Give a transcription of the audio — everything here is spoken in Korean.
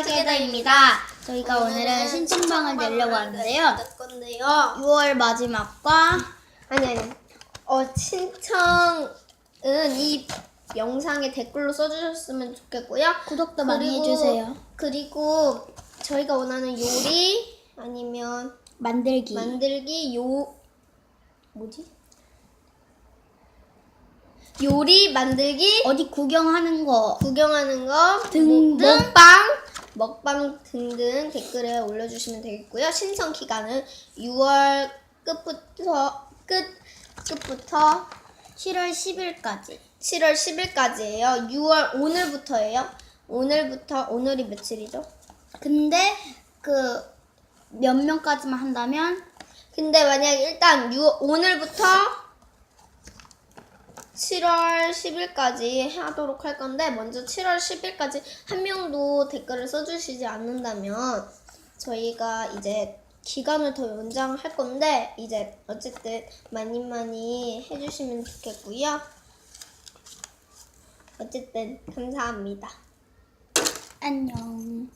투게더입니다. 저희가 오늘은 신청방을 내려고 하는데요. 낼 건데요. 6월 마지막과 아니 아니. 어 신청은 이 영상에 댓글로 써주셨으면 좋겠고요. 구독도 많이 그리고- 해주세요. 그리고 저희가 원하는 요리 아니면 만들기. 만들기 요 뭐지? 요리 만들기 어디 구경하는 거. 구경하는 거 등등. 뭐, 먹방 먹방 등등 댓글에 올려주시면 되겠고요. 신청 기간은 6월 끝부터 끝 끝부터 7월 10일까지. 7월 10일까지예요. 6월 오늘부터예요. 오늘부터 오늘이 며칠이죠? 근데 그 몇 명까지만 한다면 근데 만약 일단 6, 오늘부터 7월 10일까지 하도록 할 건데 먼저 7월 10일까지 한 명도 댓글을 써주시지 않는다면 저희가 이제 기간을 더 연장할 건데 이제 어쨌든 많이 많이 해주시면 좋겠고요. 어쨌든 감사합니다. 안녕.